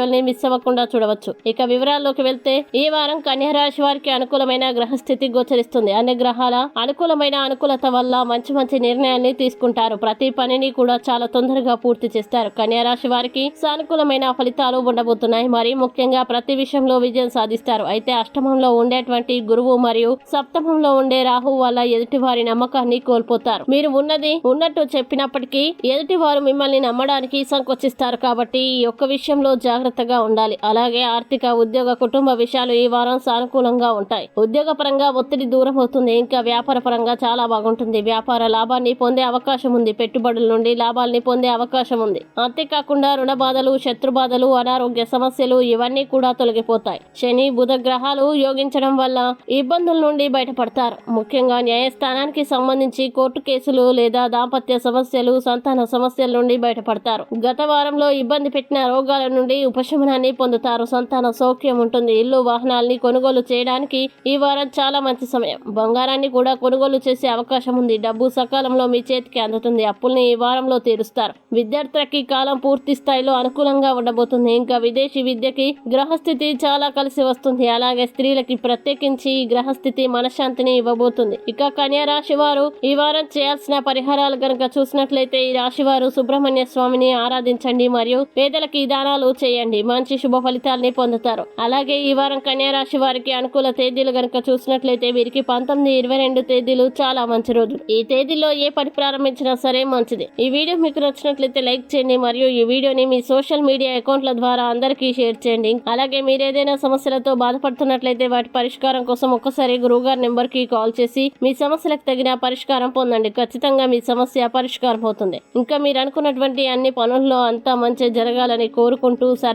వీడియోల్ని miss అవ్వకుండా చూడవచ్చు. ఇక వివరాల్లోకి వెళ్తే ఈ వారం కన్యరాశి వారికి అనుకూలమైన గ్రహస్థితి గోచరిస్తుంది. అన్ని గ్రహాల అనుకూలమైన అనుకూలత వల్ల మంచి మంచి నిర్ణయాన్ని తీసుకుంటారు. ప్రతి పనిని కూడా చాలా తొందరగా పూర్తి చేస్తారు. కన్యరాశి వారికి సానుకూలమైన ఫలితాలు ఉండబోతున్నాయి. మరి ముఖ్యంగా ప్రతి విషయంలో విజయం సాధిస్తారు. అయితే అష్టమంలో ఉండేటువంటి గురువు మరియు సప్తమంలో ఉండే రాహు వల్ల ఎదుటి వారి నమ్మకాన్ని కోల్పోతారు. మీరు ఉన్నది ఉన్నట్టు చెప్పినప్పటికీ ఎదుటి వారు మిమ్మల్ని నమ్మడానికి సంకోచిస్తారు. కాబట్టి ఈ యొక్క విషయంలో జాగ్రత్తగా ఉండాలి. అలాగే ఆర్థిక ఉద్యోగ కుటుంబ విషయాలు ఈ వారం సానుకూలంగా ఉంటాయి. ఉద్యోగ పరంగా ఒత్తిడి దూరం అవుతుంది. ఇంకా వ్యాపార పరంగా చాలా బాగుంటుంది. వ్యాపార లాభాన్ని పొందే అవకాశం ఉంది. పెట్టుబడుల నుండి లాభాల్ని పొందే అవకాశం ఉంది. అంతేకాకుండా రుణ బాధలు శత్రు బాధలు అనారోగ్య సమస్యలు ఇవన్నీ కూడా తొలగిపోతాయి. శని బుధ గ్రహాలు యోగించడం వల్ల ఇబ్బందుల నుండి బయటపడతారు. ముఖ్యంగా న్యాయస్థానానికి సంబంధించి కోర్టు కేసులు లేదా దాంపత్య సమస్యలు సంతాన సమస్యల నుండి బయటపడతారు. గత వారంలో ఇబ్బంది పెట్టిన రోగాల నుండి ఉపశమనాన్ని పొందుతారు. సంతాన సౌఖ్యం ఉంటుంది. ఇల్లు వాహనాల్ని కొనుగోలు చేయడానికి ఈ వారం చాలా మంచి సమయం. బంగారాన్ని కూడా కొనుగోలు చేసే అవకాశం ఉంది. డబ్బు సకాలంలో మీ చేతికి అందుతుంది. అప్పుల్ని ఈ వారంలో తీరుస్తారు. విద్యార్థులకి కాలం పూర్తి స్థాయిలో అనుకూలంగా ఉండబోతుంది. ఇంకా విదేశీ విద్యకి గ్రహస్థితి చాలా కలిసి వస్తుంది. అలాగే స్త్రీలకి ప్రత్యేకించి ఈ గ్రహస్థితి మనశ్శాంతిని ఇవ్వబోతుంది. ఇక కన్యా రాశి వారు ఈ వారం చేయాల్సిన పరిహారాలు గనక చూసినట్లయితే ఈ రాశి వారు సుబ్రహ్మణ్య స్వామిని ఆరాధించండి. మరియు పేదలకి దానాలు చేయండి. మంచి శుభ ఫలితాల్ని పొందుతారు. అలాగే ఈ వారం కన్యా రాశి వారికి అనుకూల తేదీలు గనక చూసినట్లయితే వీరికి పంతొమ్మిది ఇరవై రెండు తేదీలు చాలా మంచి రోజులు. ఈ తేదీలో ఏ పని ప్రారంభించినా సరే మంచిది. ఈ వీడియో మీకు నచ్చినట్లయితే లైక్ చేయండి. మరియు ఈ వీడియోని మీ సోషల్ మీడియా అకౌంట్ల ద్వారా అందరికీ షేర్ చేయండి. అలాగే మీరు ఏదైనా సమస్యలతో బాధపడుతున్నట్లయితే వాటి పరిష్కారం కోసం ఒక్కసారి గురువుగారి నెంబర్కి కాల్ చేసి మీ సమస్యలకు తగిన పరిష్కారం పొందండి. ఖచ్చితంగా మీ సమస్య పరిష్కారం అవుతుంది. ఇంకా మీరు అనుకున్నటువంటి అన్ని పనుల్లో అంతా మంచి జరగాలని కోరుకుంటూ